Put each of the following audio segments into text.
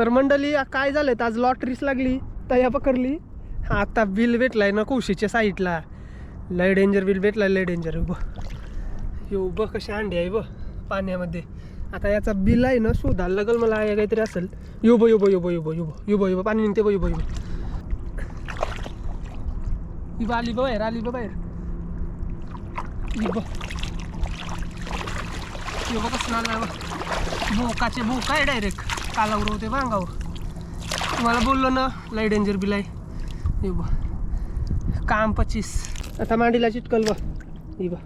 तर मंडळी काय झालं आज लॉटरीच लागली तया पकडली. आता बिल भेटलाय ना कुशीच्या साईडला. लय डेंजर बिल भेटलाय लय डेंजर उभं हे उभं कशी अंडी आहे ब पाण्यामध्ये. आता याचा बिल आहे ना शोधायला लागल मला आहे काहीतरी असेल. युबो यो युबो युबो युबो युबो युबो पाणी निघते बो युबो युबो इबं आली बाहेर आली बाहेर. इबं युबो कसं आला बोकाचे बोका आहे डायरेक्ट कालावर होते अंगावर. तुम्हाला बोललो ना लय डेंजर बिलाय आहे बा काम पच्चीस आता मांडीला चिटकल बा ये बा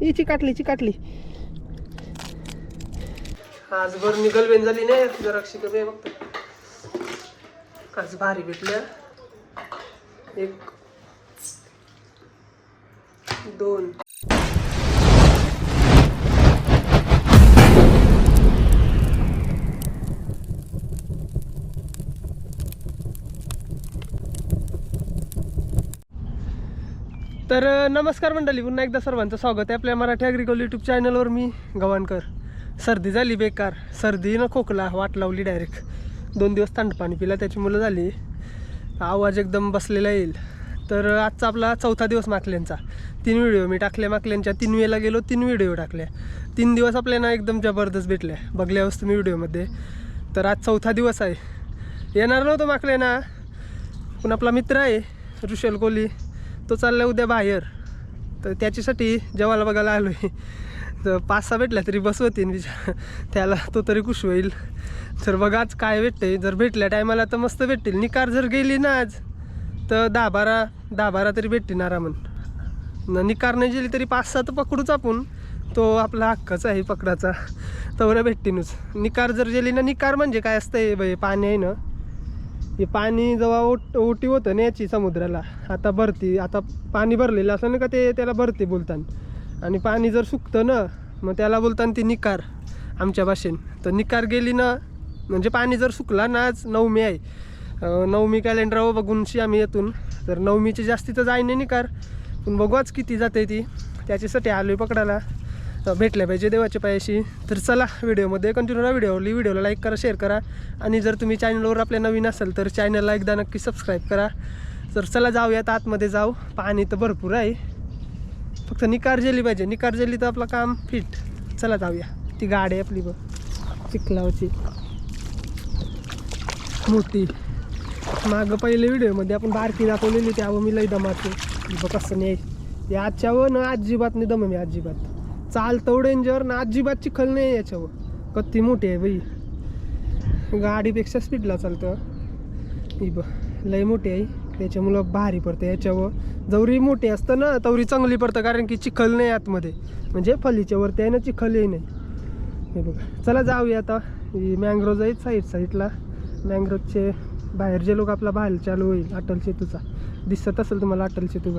ही चिकाटली चिकाटली. आज बर निघल बेन झाली नाही जरा शिकवे आज भारी भेटल्या एक दोन. तर नमस्कार मंडळी पुन्हा एकदा सर्वांचं स्वागत आहे आपल्या मराठी ॲग्रिकल यूट्यूब चॅनलवर मी गवाणकर सर्दी झाली बेकार. सर्दी खोकला वाट लावली डायरेक्ट दोन दिवस थंड पाणी पिला त्याची मुलं झाली. आवाज एकदम बसलेला येईल. तर आजचा आपला चौथा दिवस माकल्यांचा तीन व्हिडिओ मी टाकले माकल्यांच्या तीन वेळेला गेलो तीन व्हिडिओ टाकल्या. तीन दिवस आपल्याला एकदम जबरदस्त भेटल्या. वस्तू तुम्ही व्हिडिओमध्ये. तर आज चौथा दिवस आहे. येणार नव्हतं माकल्यांना पण आपला मित्र आहे ऋषल कोहली तो चालला उद्या बाहेर. तर त्याच्यासाठी जेवायला बघायला आलो आहे तर पाच सहा भेटल्या तरी बस होतीन विचार त्याला तो तरी खुश होईल. तर बघा आज काय भेटते जर भेटल्या टायमाला तर मस्त भेटतील. निकार जर गेली ना आज तर दहा बारा दहा बारा तरी भेटतील आरामन न निकार नाही गेली तरी पाच सहा तर पकडूच आपण तो आपला हक्कच आहे पकडाचा. तेवढ्या भेटतीनच. निकार जर गेली ना निकार म्हणजे काय असतं बाई पाणी आहे ना. हे पाणी जेव्हा ओट ओटी होतं ना याची समुद्राला आता भरती आता पाणी भरलेलं असं ना का ते त्याला भरते बोलताना. आणि पाणी जर सुकतं ना मग त्याला बोलताना ती निकार आमच्या भाषेन. तर निकार गेली ना म्हणजे पाणी जर सुकला ना आज नवमी आहे. नवमी कॅलेंडरावर बघूनशी आम्ही येतून. तर नवमीची जास्ती तर जाई नाही निकार. पण बघू आज किती जाते ती. त्याच्यासाठी आलो आहे पकडायला. तर भेटल्या पाहिजे देवाच्या पायाशी. तर चला व्हिडिओमध्ये कंटिन्यू राहा. व्हिडिओली व्हिडिओला लाईक करा शेअर करा. आणि जर तुम्ही चॅनलवर आपल्या नवीन असाल तर चॅनलला एकदा नक्की सबस्क्राईब करा. तर चला जाऊयात आतमध्ये जाऊ. पाणी तर भरपूर आहे. फक्त निकार जेली पाहिजे. निकार जेली तर आपलं काम फिट चला जाऊया. ती गाडी आहे आपली बघ. चिखलावची मोठी. मागं पहिले व्हिडिओमध्ये आपण बारकी दाखवलेली त्यावर मी लई दमाचे बघ कसं नाही या आजच्यावर ना अजिबात नाही दम मी अजिबात. चालतं डेंजर ना अजिबात चिखल नाही याच्यावर. कत्ती मोठी आहे बाई. गाडीपेक्षा स्पीडला चालतं. ही बघ लई मोठी आहे. त्याच्यामुळं भारी पडतं याच्यावर. जवरी मोठी असतं ना तवरी चांगली पडतं कारण की चिखल नाही आतमध्ये. म्हणजे फलीच्या वरती आहे ना चिखलही नाही. हे बघा चला जाऊया आता. ही मँग्रोज आहेत साईड साईडला मँग्रोजचे बाहेर जे लोक आपला बाहेर चालू होईल अटल सेतूचा. दिसत असेल तुम्हाला अटल सेतू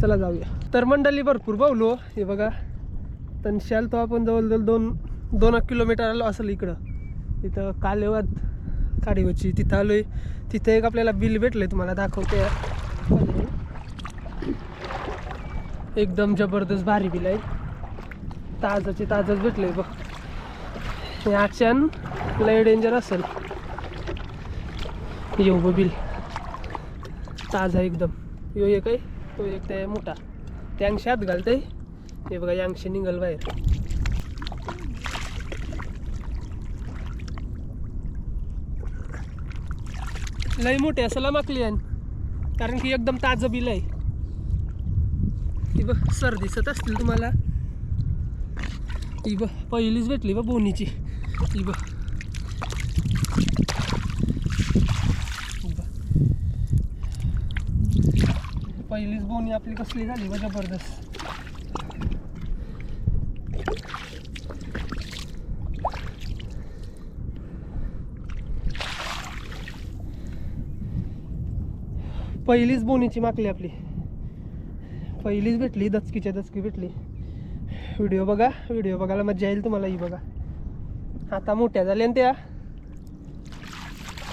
चला जाऊया. तर मंडळी भरपूर बावलो हे बघा तनशाल तो आपण जवळजवळ दोन दोन एक किलोमीटर आलो असेल इकडं. इथं कालेवाद काडीवची तिथं आलोय. तिथं एक आपल्याला बिल भेटलंय तुम्हाला दाखवते. एकदम जबरदस्त भारी बिल आहे. ताजंचे ताजंच भेटलंय बघ. हे आक्षण लय डेंजर असेल. येऊ ब बिल. ताजा एकदम. यो एक आहे तो एक ते मोठा. त्यांशी हात घालतंय. हे बघा यांगशी निघल बाहेर. लय मोठे असं माकली कारण की एकदम ताजं बिल आहे. ती बघ सर दिसत असतील तुम्हाला. ती बघ पहिलीच भेटली बघ बोनीची. ती बघ. ही बघ. पहिलीच बोनी आपली कसली झाली बघ जबरदस्त. पहिलीच बोनीची माकली आपली. पहिलीच भेटली दचकीच्या दचकी भेटली. व्हिडिओ बघा व्हिडिओ बघायला मजा येईल तुम्हाला ही बघा. आता मोठ्या झाल्या ना त्या.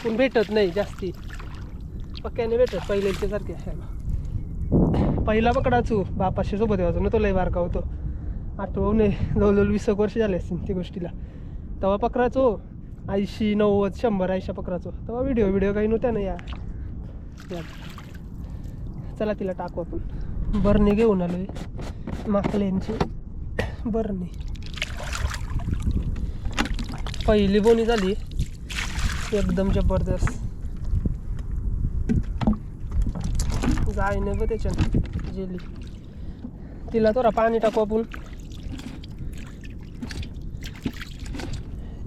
पण भेटत नाही जास्ती. पक्क्याने भेटत पहिल्याच्या सारख्या पहिला पकडाचू बापाशी सोबत यायचो ना तो लय बारका होतो. आठवू नाही जवळजवळ वीस एक वर्ष झाले असतील त्या गोष्टीला. तेव्हा पकडाचो ऐंशी नव्वद शंभर ऐंशी पकडाचो तेव्हा व्हिडिओ व्हिडिओ काही नव्हत्या ना या या. चला तिला टाकू आपण. बरणी घेऊन आलोय. माकल्यांची बरणी. पहिली बोनी झाली. एकदम जबरदस्त. जाय नाही ग त्याच्यानं जेली. तिला थोडा पाणी टाकू आपण.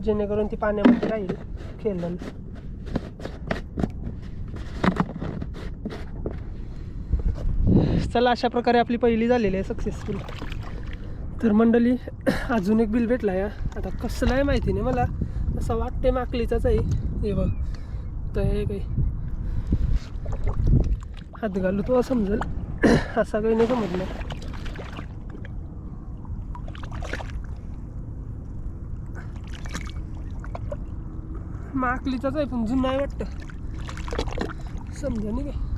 जेणेकरून ती पाण्यामध्ये राहील खेळलं. चला अशा प्रकारे आपली पहिली झालेली आहे सक्सेसफुल तर मंडळी अजून एक बिल भेटला या. आता कसलं आहे माहिती नाही मला. असं वाटते माकलीचाच आहे. हे बघ. तर हे काही हात घालू तो समजेल. असा काही नाही समजलं. माकलीचाच आहे पण जुना आहे वाटतं. समजा नाही काय?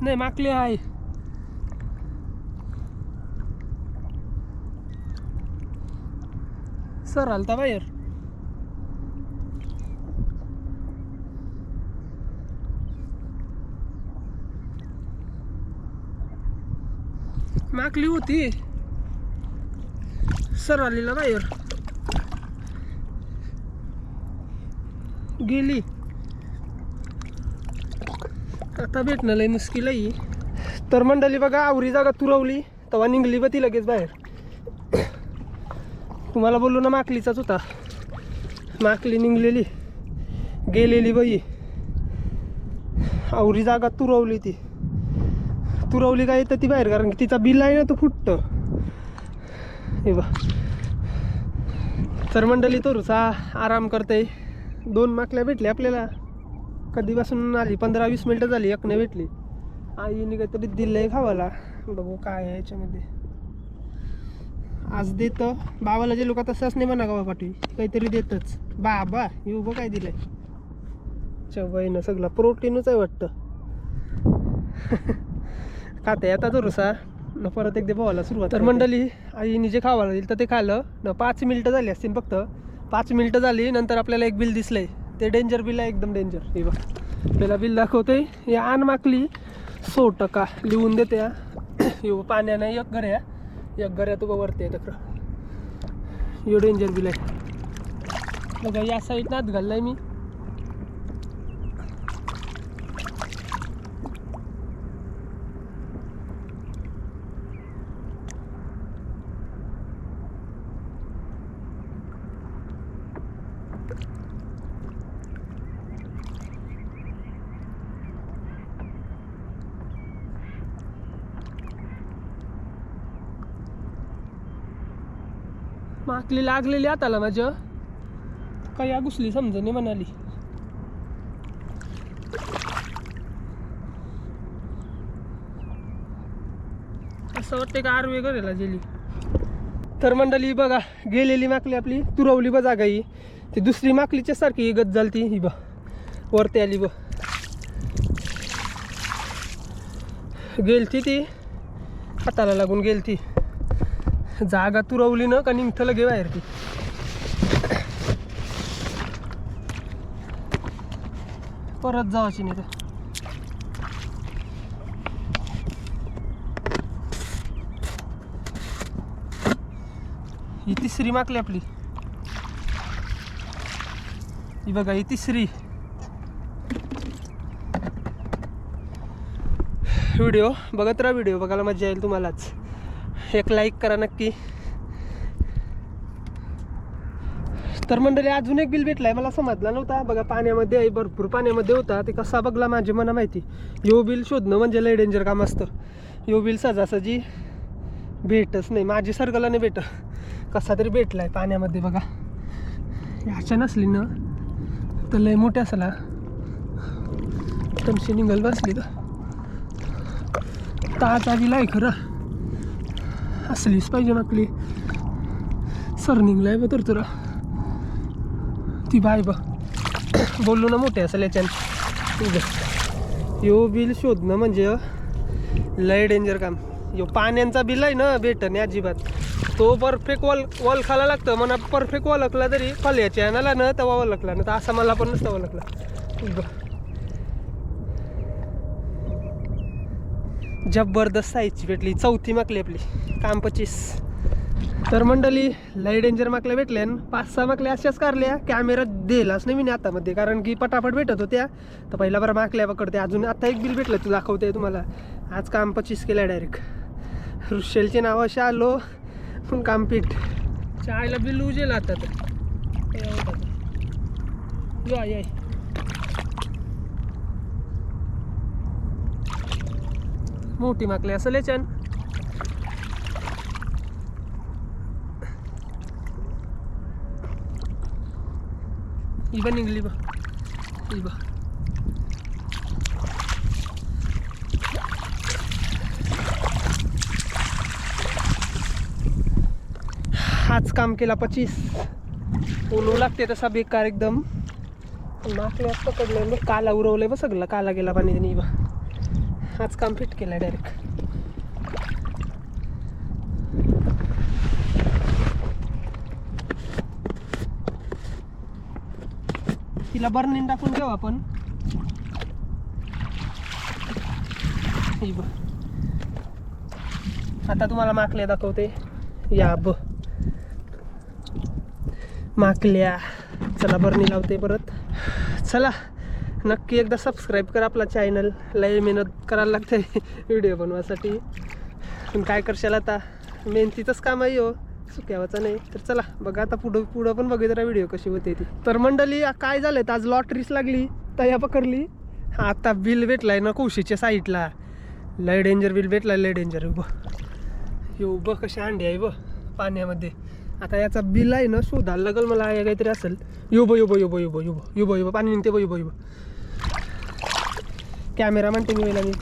नाही माकली आहे. सर आलता बाहेर. माकली होती. सर आलेला बाहेर. गेली. आता भेटणं लय मुश्किल आहे तर मंडळी बघा आवरी जागा तुरवली तेव्हा निघली बा ती लगेच बाहेर. तुम्हाला बोललो ना माकलीचाच होता. माकली निघलेली गेलेली बाई. आवरी जागा तुरवली ती. तुरवली काय तर ती बाहेर कारण की तिचा बिल आहे ना तो फुटतं हे बा तर मंडळी तोरुचा आराम करते दोन माकल्या भेटल्या आपल्याला. कधीपासून आली? पंधरा वीस मिनटं झाली एकने भेटली. आईने काहीतरी दिलंय खावाला. बघू काय आहे याच्यामध्ये. आज देतं. बाबाला जे लोक तसंच नाही म्हणा गावा पाठी काहीतरी देतच. बाबा येऊ बघ काय दिलंय? चवईनं सगळं. प्रोटीनच आहे वाटतं. खाते आता जरूसा न परत एकदा पोहायला सुरुवात तर मंडळी आईने जे खावायला दिलं तर ते खाल्लं. न पाच मिनटं झाली असतील फक्त. पाच मिनटं झाली नंतर आपल्याला एक बिल दिसलंय. ते डेंजर बिल एकदम डेंजर हे बघ. आपल्याला बिल दाखवते हे आण माकली सो टका लिहून देते हा. यो पाण्यानं एक घर आहे एक घऱ्या तुका वरती आहे तक्र यो डेंजर बिल आहे. बघा, या साईडनं हात घाललाय मी. माकली लागलेली हाताला माझ्या. काही घुसली समजणे म्हणाली. असं वाटते का आरवे करायला गेली? तर मंडळी बघा गेलेली माकली आपली तुरवली बा जागा ही. ती दुसरी माकलीच्या सारखी ही गत झाली ती ही बा वरती आली ब गेलती ती हाताला लागून गेलती. जागा तुरवली ना का निघतं लगे बाहेर ती. परत जावाची नाही तर. ही तिसरी मागली आपली. ही बघा ही तिसरी. व्हिडिओ बघत राहा व्हिडिओ बघायला मजा येईल तुम्हालाच. एक लाईक करा नक्की. तर मंडळी अजून एक बिल भेटलाय. मला समजला नव्हता. बघा पाण्यामध्ये आहे भरपूर पाण्यामध्ये होता. ते कसा बघला माझी मना माहिती. यो बिल शोधणं म्हणजे लय डेंजर काम असतं. यो बिल सजासजी भेटच नाही. माझी सर्गला नाही भेट कसा तरी भेटलाय पाण्यामध्ये बघा. ह्याच्या नसली ना तर लय मोठ्या असला. तमशी निघल बसली का ताजा बिल आहे खरं. असलीच पाहिजे ना आपली. सर आहे बघ तर तुला. ती बाय बा बोललो ना मोठे असेल याच्यानं यो बिल शोधणं म्हणजे लय डेंजर काम. यो पाण्यांचा बिल आहे ना भेटन अजिबात. तो परफेक्ट वॉल वॉल खाला लागतं. म्हणा परफेक्ट ओळखला तरी फल्याच्या यानाला ना तेव्हा ओळखला ना तर असा मला पण नसतं वलकला जबरदस्त साईजची भेटली. चौथी माकली आपली. काम पचीस तर मंडळी लय डेंजर माकल्या भेटल्या पाच सहा माकल्या अशाच कारल्या. कॅमेरा दिलाच नाही मी आतामध्ये. कारण की पटापट भेटत होत्या. तर पहिला बरं माकल्या पकडते. अजून आता एक बिल भेटलं तू दाखवते तुम्हाला. आज काम पचीस केलं डायरेक्ट ऋषेलचे नाव असे आलो. पण काम पीठ चायला बिल उजेल आता तर हे होतं आता. या या मोठी माकली असं लेचन बा निघली बा ही बा हाच काम केला पचीस. ओलू लागते तसा बेकार एकदम. माकले पकडले मग काला उरवलंय बघ सगळं. काला गेला पाणी त्यांनी बा हाच कंप्लीट केलं डायरेक्ट तिला बर्निंग टाकून घेऊ आपण. आता तुम्हाला माकल्या दाखवते. या ब. माकल्या. चला बर्नी लावते परत. चला. नक्की एकदा सबस्क्राईब करा आपला चॅनल लय मेहनत करायला लागते व्हिडिओ बनवासाठी पण काय करशाल आता? मेहनतीचंच काम आहे हो. सुक्यावाचा नाही. तर चला बघा आता पुढं पुढं पण बघित राहा व्हिडिओ कशी होते ती. तर मंडळी काय झालं आज लॉटरीच लागली. तया पकडली. आता बिल भेटलाय ना कोशीच्या साईडला लय डेंजर बिल भेटलाय लय डेंजर उभं. यो बघ कशी अंडी आहे ब पाण्यामध्ये. आता याचा बिल आहे ना शोधायला लागल मला काहीतरी असेल. युब युब युब युब युब युब युब पाणी निघते बो युब युब म्हणते मी वेळेला मी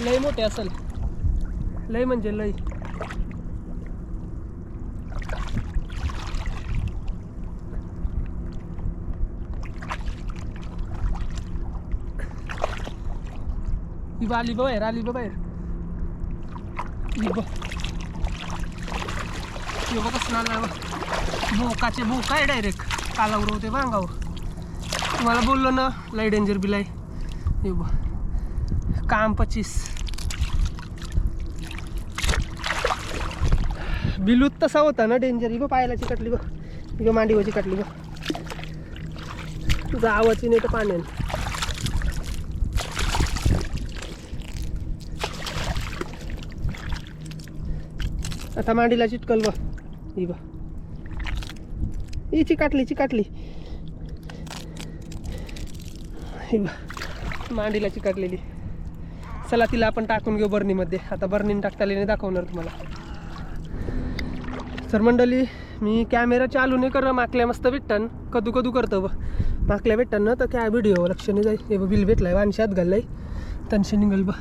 लय मोठे असेल. लय म्हणजे लय. ही आली बाहेर आली बाहेर कसं आला बा आहे डायरेक्ट कालावर होते बा अंगावर तुम्हाला बोललो ना लय डेंजर बिल आहे बा काम पचीस बिलूत तसा होता ना डेंजर ही बा पायाला चिकटली बा ही बा मांडीवर चिकटली बा जावाची नाही तर पाण्याने आता मांडीला चिटकल बा ही बा ही चिकाटली चिकाटली. बा मांडीला चिकाटलेली. चला तिला आपण टाकून घेऊ बर्नीमध्ये. आता बर्नीने टाकता नाही दाखवणार तुम्हाला. सर मंडळी मी कॅमेरा चालू नाही कर माकल्या मस्त भेटतं कदू कदू करतो ब माकल्या भेटतं ना तर काय व्हिडिओ लक्ष नाही जाईल हे बिल भेटलाय वानशात घाललाय. तनशी निघल बा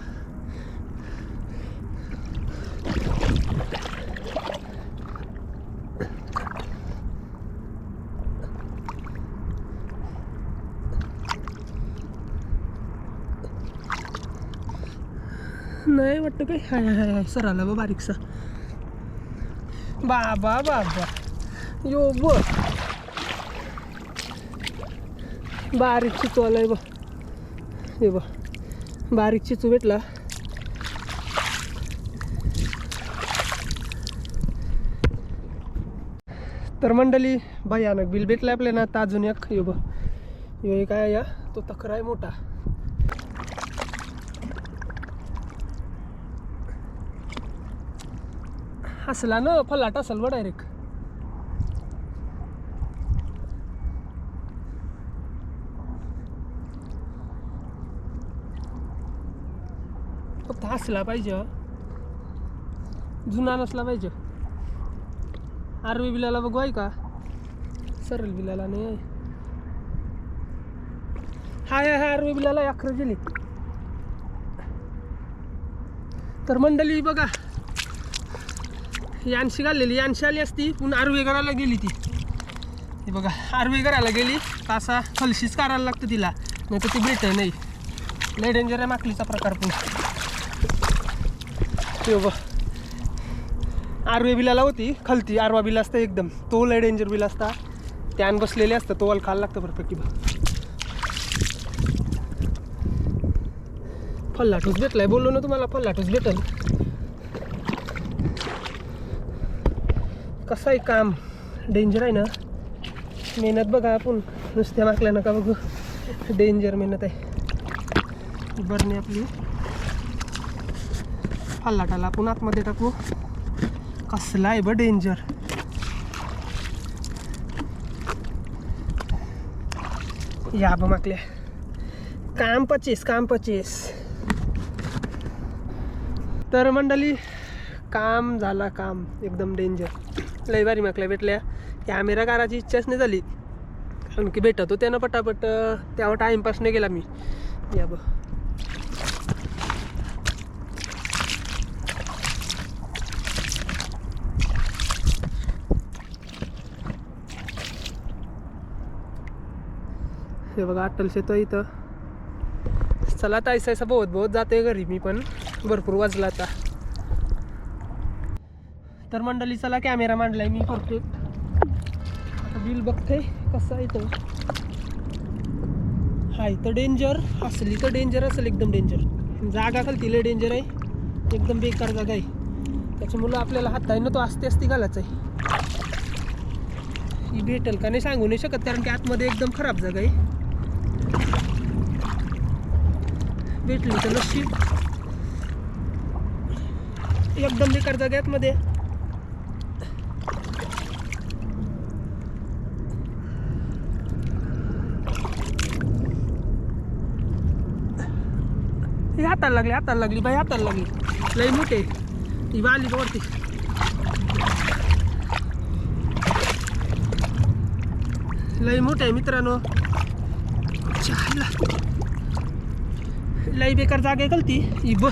नाही वाटतं काय? हाय हाय हाय सर आला बा बारीकसा. बाबा बाबा. यो ब बारीक चिचू आलाय बा हे बा बारीक चिचू भेटला. तर मंडळी भयानक बिल भेटलं आपल्या ना आता अजून एक. यो बा यो एक आहे या? तो तक्रार आहे मोठा. असला ना फलाट असेल बा डायरेक्ट फक्त असला पाहिजे जुना नसला पाहिजे. आरवी बिलाला बघू आहे का? सरल बिलाला नाही. आहे हाय हाय आरवी बिलाला अकरा दिली तर मंडळी बघा यांशी घाललेली यांशी आली असती. पण आरवे करायला गेली ती. ती बघा आरवे करायला गेली. का असा फलशीच काढायला लागतं तिला. नाही तर ती भेट नाही. लय डेंजर आहे माकलीचा प्रकार पण. ते बघ. आरवे बिलाला होती खलती. आरवा बिल असतं एकदम. तो लय डेंजर बिल असता. त्यान बसलेले असतं तो वाल खायला लागतं परफेक्ट बघ. फल्लाटूस भेटलाय बोललो ना तुम्हाला फल्लाटूस भेटल. कसं आहे काम? डेंजर आहे ना? मेहनत बघा आपण. नुसत्या मागल्या नका बघू. डेंजर मेहनत आहे. बरणी आपली. फल्लाटाला आपण आतमध्ये टाकू. कसला आहे ब डेंजर या ब माकल्या काम पचीस काम पचीस. तर मंडळी काम झाला काम. एकदम डेंजर लय भारी माकल्या भेटल्या. कॅमेरा करायची इच्छाच नाही झाली. कारण की भेटत त्यानं ना पटापट त्यावर टाईमपास नाही गेला मी. या ब हे बघा अटल शेतो इथं. चला तायसा बहुत बहुत जाते घरी मी पण. भरपूर वाजला आता. तर मंडळी चला कॅमेरा मांडलाय मी करतो आता बिल बघते कसं आहे तो. हा इथं डेंजर असली तर डेंजर असेल एकदम डेंजर जागा खालती डेंजर आहे. एकदम बेकार जागा आहे. त्याच्यामुळं आपल्याला हात आहे ना तो आस्ते असते घालायचा आहे. ही भेटेल का नाही सांगू नाही शकत कारण की आतमध्ये एकदम खराब जागा आहे. भेटली तर नशीब. एकदम बेकार जागा आतमध्ये. हाताला लागली हाताला लागली बाई हाताला लागली लई मोठे ती। बाली वरती लई मोठे मित्रांनो। लई बेकार जागा कलती ही ब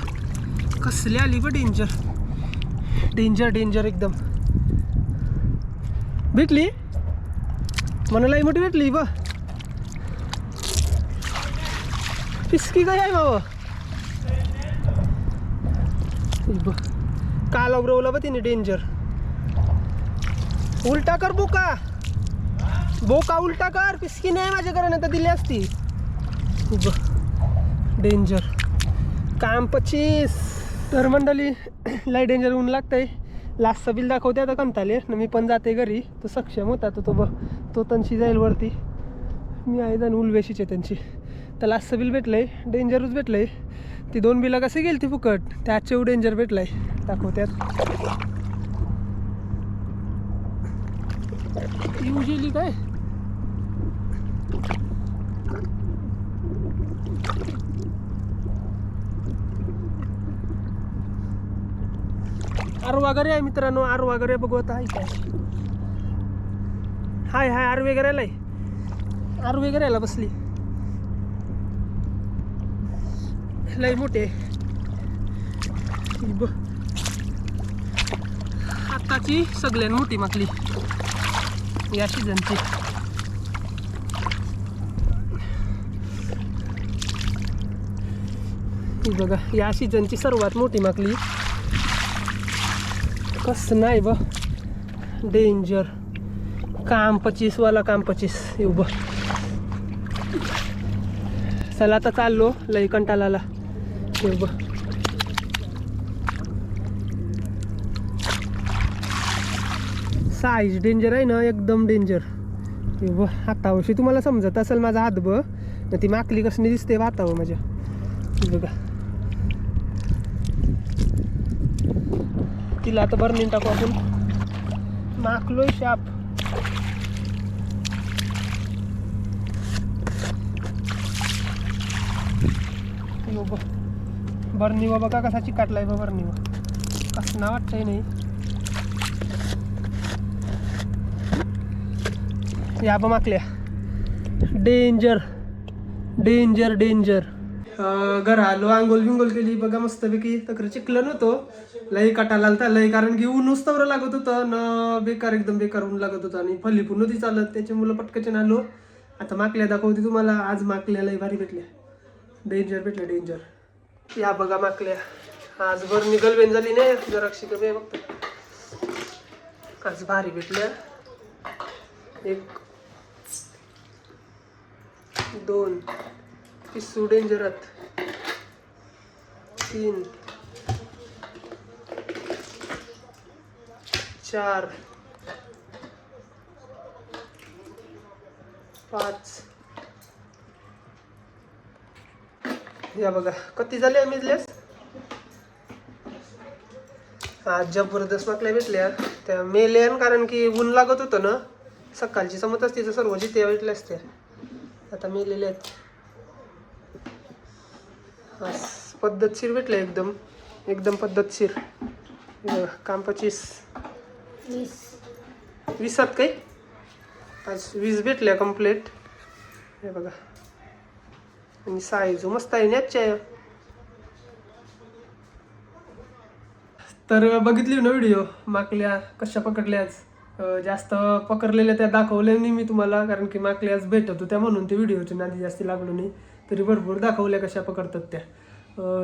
कसली आली ब डेंजर डेंजर डेंजर एकदम। भेटली? मला लई मोठी भेटली ब पिसकी काय आहे बाबा बघ. काल अवरवलं बा तिने डेंजर उलटा कर बोका. बोका उलटा कर. पिसकी नाही माझ्याकडे नाही तर दिली असती. ब डेंजर काम पचीस तर मंडळी लय डेंजर ऊन लागतंय. लास्टचं बिल दाखवते आता कंताले न मी पण जाते घरी. तो सक्षम होता तो तो बघ. तो त्यांची जाईल वरती. मी आहे जाण उलवेशीचे त्यांची. तर लास्टचं बिल भेटलंय. डेंजरच भेटलंय. ती दोन बिला कसे गेली ती फुकट? त्याचे डेंजर भेटलाय. दाखवत्यात येऊ गेली काय? आरू वगैरे आहे मित्रांनो आरू वगैरे बघू आता आहे काय. हाय हाय आर वगैरे आलाय. आरू वगैरे आला बसली. लय मोठे. ही ब सगळ्यात मोठी माकली. या सीझनची. बघा या सीझनची सर्वात मोठी माकली. कस नाही ब डेंजर काम पचीस वाला काम पचीस. येऊ ब चला आता चाललो लई कंटाळाला येऊ ब साईज डेंजर आहे ना एकदम डेंजर येऊ ब हातावशी तुम्हाला समजत असेल माझा हात ब ती माकली कसली दिसते हातावं माझ्या. बघा. तिला आता बर्निंग टाकू आपण. माकलोय शाप. बघ. बर्निवा बघा कसा चिकाटलाय बा बर्निवा. कसं ना वाटतंय नाही. या बा माकल्या. डेंजर डेंजर डेंजर घर आलो आंघोल बिंगोल केली बघा मस्तपैकी. तक्र चिकलं नव्हतं. लई काटायला आलता लई कारण की ऊन नुसतं लागत होतं न बेकार एकदम बेकार ऊन लागत होतं आणि फली पण नव्हती चालत त्याच्यामुळं पटकन आलो. आता माकल्या दाखवते तुम्हाला. आज माकल्या लई भारी भेटल्या. डेंजर भेटल्या डेंजर या बघा माकल्या. आज बर निघल बेन झाली नाही जरा कमी आहे फक्त आज भारी भेटल्या. एक दोन पिसू डेंजरात. तीन चार पाच या बघा. किती झाले मिजलेस आज जबरदस्त माकल्या भेटल्या. त्या मेल्यान कारण की ऊन लागत होतं ना. सकाळची समज असते तर सर्व जिथे भेटल्या असत्या. आता मेलेल्या आहेत. पद्धतशीर भेटल्या एकदम. एकदम पद्धतशीर. काम पचीस वीसात काही? आज वीस भेटल्या कंप्लीट हे बघा. आणि साईज मस्त आहे नॅचच्या तर बघितली ना व्हिडिओ माकल्या कशा पकडल्याच जास्त पकडलेल्या त्या दाखवल्या नाही मी तुम्हाला कारण की माकल्याच आज भेटत होत्या म्हणून ते व्हिडिओच्या नादी जास्त लागलो नाही. तरी भरपूर दाखवल्या कशा पकडतात त्या.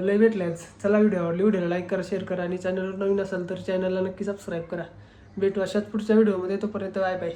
लय भेटल्या चला व्हिडिओ आवडली व्हिडिओला लाईक करा शेअर करा. आणि चॅनलवर नवीन असाल तर चॅनलला नक्की सबस्क्राईब करा. भेटू अशाच पुढच्या व्हिडिओमध्ये तोपर्यंत बाय बाय